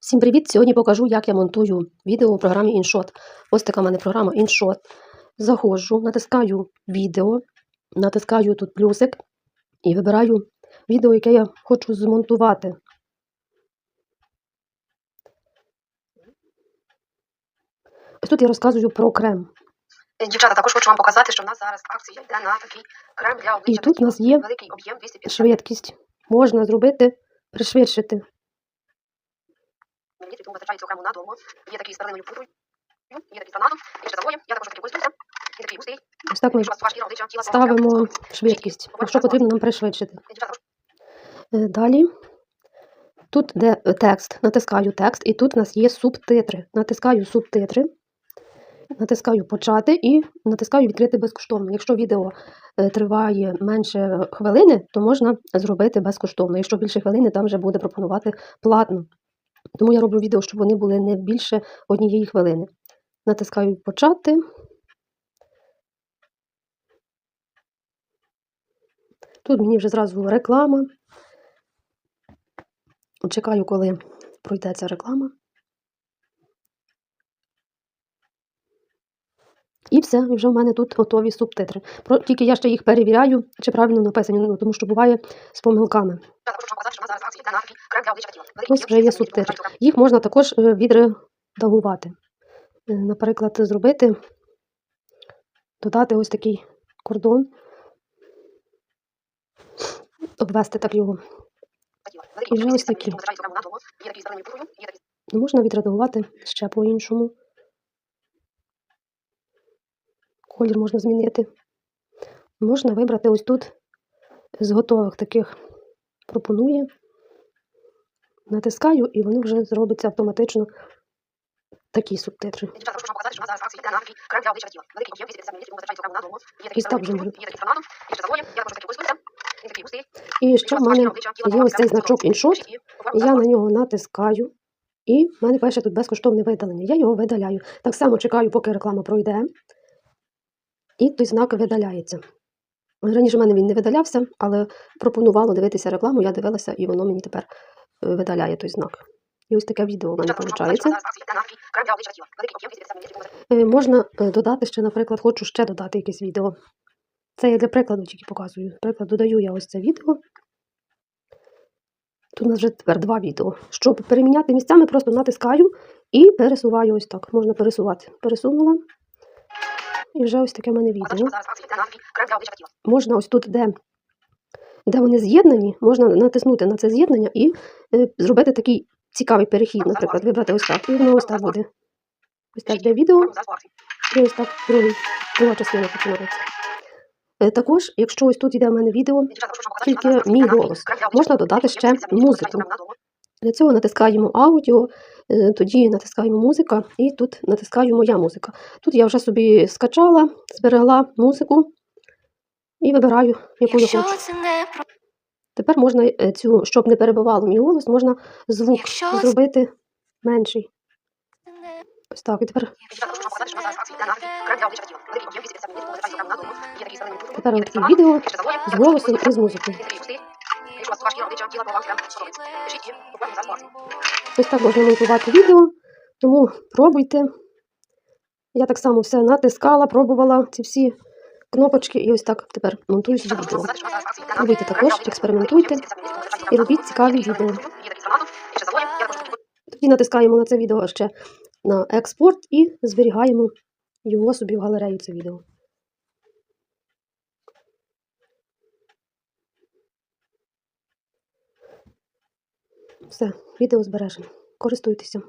Всім привіт! Сьогодні покажу, як я монтую відео у програмі InShot. Ось така в мене програма InShot. Заходжу, натискаю відео, натискаю тут плюсик і вибираю відео, яке я хочу змонтувати. Ось тут я розказую про крем. Дівчата, також хочу вам показати, що в нас зараз акція йде на такий крем для обличчя. І тут у нас є великий об'єм 250 Швидкість можна зробити, пришвидшити. Мл, тому вистачає цього крему надовго. Є такий з пудрою, є такий з гранатом, є ще завоєм. Я також такий користуюся. Він такий густий. Ось так ми ставимо швидкість, якщо потрібно нам пришвидшити. Е, Далі, тут де е, текст, натискаю текст, і тут у нас є субтитри. Натискаю субтитри, натискаю почати і натискаю відкрити безкоштовно. Якщо відео е, триває менше хвилини, то можна зробити безкоштовно. Якщо більше хвилини, там вже буде пропонувати платно. Тому я роблю відео, щоб вони були не більше однієї хвилини. Натискаю почати. Тут мені вже зразу реклама. Чекаю, коли пройде ця реклама. І все, і вже в мене тут готові субтитри. Про, тільки я ще їх перевіряю, чи правильно написані, ну, тому що буває з помилками. Ось вже є субтитри. Їх можна також е, відредагувати. Е, Наприклад, зробити, додати ось такий кордон, обвести так його. І вже ось такі. Ну, Можна відредагувати ще по-іншому. Колір можна змінити. Можна вибрати ось тут з готових таких пропонує. Натискаю, і воно вже зробиться автоматично такі субтитри. Дівчата, також хочу вам показати, що в нас зараз акція йде на такий крем для обличчя та тіла. Великий об'єм 250 мл, тому вистачає цього крему надовго. Є такий Ось з так вже. І ще в мене є ось цей значок InShot. Я на нього натискаю, і в мене пише тут безкоштовне видалення. Я його видаляю. Так само чекаю, поки реклама пройде, і той знак видаляється. Раніше в мене він не видалявся, але пропонувало дивитися рекламу, я дивилася, і воно мені тепер е, видаляє той знак. І ось таке відео в мене виходить. Е, Можна е, додати ще, наприклад, хочу ще додати якесь відео. Це я для прикладу тільки показую. Наприклад, додаю я ось це відео. Тут у нас вже тепер два відео. Щоб переміняти місцями, просто натискаю і пересуваю ось так. Можна пересувати. Пересунула. І вже ось таке в мене відео. Можна ось тут, де, де вони з'єднані, можна натиснути на це з'єднання і е, зробити такий цікавий перехід, наприклад, вибрати ось так. І воно ось так буде. Ось так для відео. І ось так другий, друга частина починається. Е, Також, якщо ось тут йде в мене відео, тільки мій голос. Можна додати ще музику. Для цього натискаємо аудіо, тоді натискаємо музика і тут натискаю моя музика. Тут я вже собі скачала, зберегла музику і вибираю, яку я хочу. не Тепер можна е, цю, щоб не перебивало мій голос, можна звук Якщо зробити менший. не Ось так. І тепер, тепер ось таке відео з голосом і з музикою. Ось так можна монтувати відео, тому пробуйте. Я так само все натискала, пробувала ці всі кнопочки, і ось так тепер монтую собі відео. Пробуйте також, експериментуйте і робіть цікаві відео. Тоді натискаємо на це відео ще на експорт і зберігаємо його собі в галерею це відео. Все, відео збережено. Користуйтеся.